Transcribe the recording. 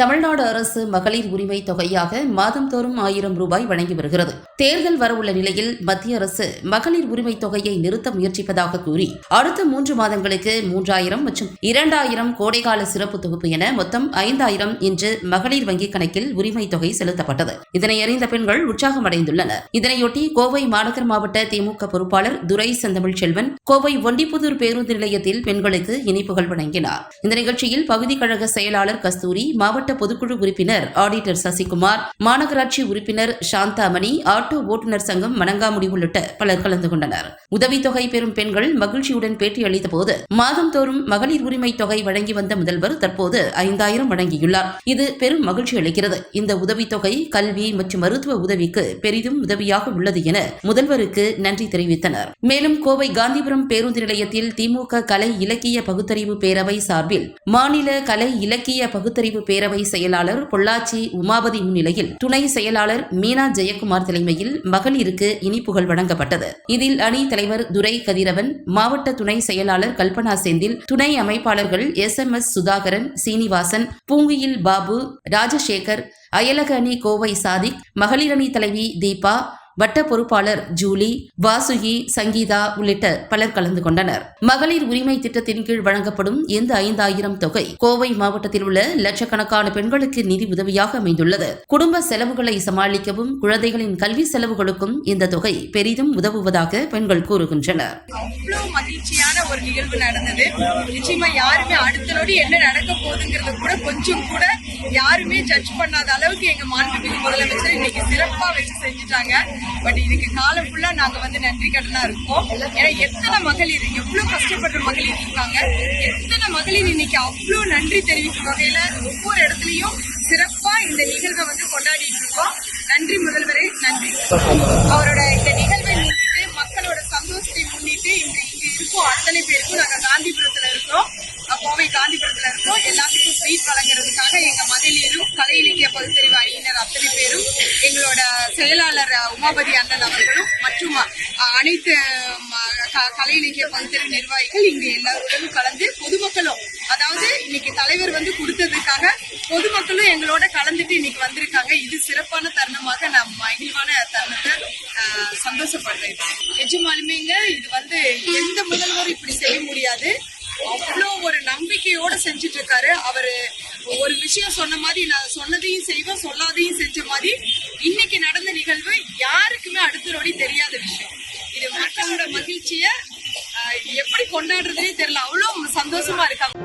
தமிழ்நாடு அரசு மகளிர் உரிமை தொகையாக மாதந்தோறும் ஆயிரம் ரூபாய் வழங்கி வருகிறது. தேர்தல் வரவுள்ள நிலையில் மத்திய அரசு மகளிர் உரிமை தொகையை நிறுத்த முயற்சிப்பதாக கூறி அடுத்த மூன்று மாதங்களுக்கு மூன்றாயிரம் மற்றும் இரண்டாயிரம் கோடைகால சிறப்பு தொகுப்பு என மொத்தம் ஐந்தாயிரம் இன்று மகளிர் வங்கிக் கணக்கில் உரிமை தொகை செலுத்தப்பட்டது. இதனை அறிந்த பெண்கள் உற்சாகம் அடைந்துள்ளனர் இதனையொட்டி கோவை மாநகர் மாவட்ட திமுக பொறுப்பாளர் துரை செந்தமிழ் செல்வன் கோவை ஒண்டிப்புதூர் பேருந்து நிலையத்தில் பெண்களுக்கு இனிப்புகள் வழங்கினார். இந்த நிகழ்ச்சியில் பகுதி கழக செயலாளர் கஸ்தூரி மாவட்ட பொதுக்குழு உறுப்பினர் ஆடிட்டர் சசிகுமார் மாநகராட்சி உறுப்பினர் சாந்தாமணி ஆட்டோ ஓட்டுநர் சங்கம் மணங்காமுடி உள்ளிட்ட பலர் கலந்து கொண்டனர். உதவித்தொகை பெறும் பெண்கள் மகிழ்ச்சியுடன் பேட்டியளித்த போது மாதந்தோறும் மகளிர் உரிமை தொகை வழங்கி வந்த முதல்வர் தற்போது ஐந்தாயிரம் வழங்கியுள்ளார். இது பெரும் மகிழ்ச்சி அளிக்கிறது. இந்த உதவித்தொகை கல்வி மற்றும் மருத்துவ உதவிக்கு பெரிதும் உதவியாக உள்ளது என முதல்வருக்கு நன்றி தெரிவித்தனர். மேலும் கோவை காந்திபுரம் பேருந்து நிலையத்தில் திமுக கலை இலக்கிய பகுத்தறிவு பேரவை சார்பில் மாநில கலை இலக்கிய பகுத்தறிவு பேரவை செயலாளர் பொள்ளாச்சி உமாபதி முன்னிலையில் துணை செயலாளர் மீனா ஜெயக்குமார் தலைமையில் மகளிருக்கு இனிப்புகள் வழங்கப்பட்டது. இதில் அணி தலைவர் துரை கதிரவன் மாவட்ட துணை செயலாளர் கல்பனா செந்தில் துணை அமைப்பாளர்கள் S M S Sudhakaran Srinivasan Poonguyil Babu Rajasekar அயலக அணி கோவை சாதிக் மகளிர் அணி தலைவி தீபா வட்ட பொறுப்பாளர் ஜூலி வாசுகி சங்கீதா உள்ளிட்ட பலர் கலந்து கொண்டனர். மகளிர் உரிமை திட்டத்தின் கீழ் வழங்கப்படும் இந்த ஐந்தாயிரம் தொகை கோவை மாவட்டத்தில் உள்ள லட்சக்கணக்கான பெண்களுக்கு நிதி உதவியாக அமைந்துள்ளது. குடும்ப செலவுகளை சமாளிக்கவும் குழந்தைகளின் கல்வி செலவுகளுக்கும் இந்த தொகை பெரிதும் உதவுவதாக பெண்கள் கூறுகின்றனர். மகிழ்ச்சியான ஒரு நிகழ்வு நடந்தது. நிச்சயமா யாருமே அடுத்த நொடி என்ன நடக்க போகுதுங்கிறது கூட கொஞ்சம் கூட யாருமே ஜட்ஜ் பண்ணாத அளவுக்கு எங்க மாண்புமிகு முதலமைச்சர் இன்னைக்கு சிறப்பா வச்சு செஞ்சுட்டாங்க. பட் இதுக்கு காலம் ஃபுல்லா நாங்க வந்து நன்றி கடனா இருக்கோம். ஏன்னா எத்தனை மகளிர் எவ்வளவு கஷ்டப்படுற மகளிர் இருக்காங்க. எத்தனை மகளிர் இன்னைக்கு அவ்வளவு நன்றி தெரிவிக்கும் வகையில ஒவ்வொரு இடத்துலயும் சிறப்பா இந்த நிகழ்வை வந்து கொண்டாடிட்டு இருக்கோம். நன்றி முதல்வரே நன்றி. அவரோட இந்த நிகழ்வை முன்னிட்டு மக்களோட சந்தோஷத்தை முன்னிட்டு இன்று இங்க இருக்கோம் அத்தனை பேருக்கும் நாங்க காந்திபுரத்துல இருக்கோம். கோவை காந்திபுரத்துல இருக்கோம். எல்லாத்துக்கும் ஸ்வீட் வழங்குறதுக்காக எங்க மகளிரும் கலை இலக்கிய பகுத்தறிவு அத்தனை பேரும் எங்களோட செயலாளர் உமாபதி அண்ணன் அவர்களும் மற்றும் அனைத்து ம, க- கலை இலக்கிய பகுத்தறிவு நிர்வாகிகள் இங்கு எல்லாருடனும் கலந்து பொதுமக்களும் அதாவது இன்னைக்கு தலைவர் வந்து கொடுத்ததுக்காக பொதுமக்களும் எங்களோட கலந்துட்டு இன்னைக்கு வந்திருக்காங்க. இது சிறப்பான தருணமாக நான் மகிழ்வான தருணத்தை சந்தோஷப்படுறேன். நிஜமாலுமேங்க இது வந்து எந்த முதல்வரும் இப்படி செய்ய முடியாது. அவ்வளோ ஒரு நம்பிக்கையோட செஞ்சுட்டு இருக்காரு. அவரு ஒரு விஷயம் சொன்ன மாதிரி நான் சொன்னதையும் செய்வேன் சொல்லாதையும் செஞ்ச மாதிரி இன்னைக்கு நடந்த நிகழ்வு யாருக்குமே அடுத்த நொடி தெரியாத விஷயம். இது மக்களோட மகிழ்ச்சிய எப்படி கொண்டாடுறதுனே தெரியல. அவ்வளோ சந்தோஷமா இருக்காங்க.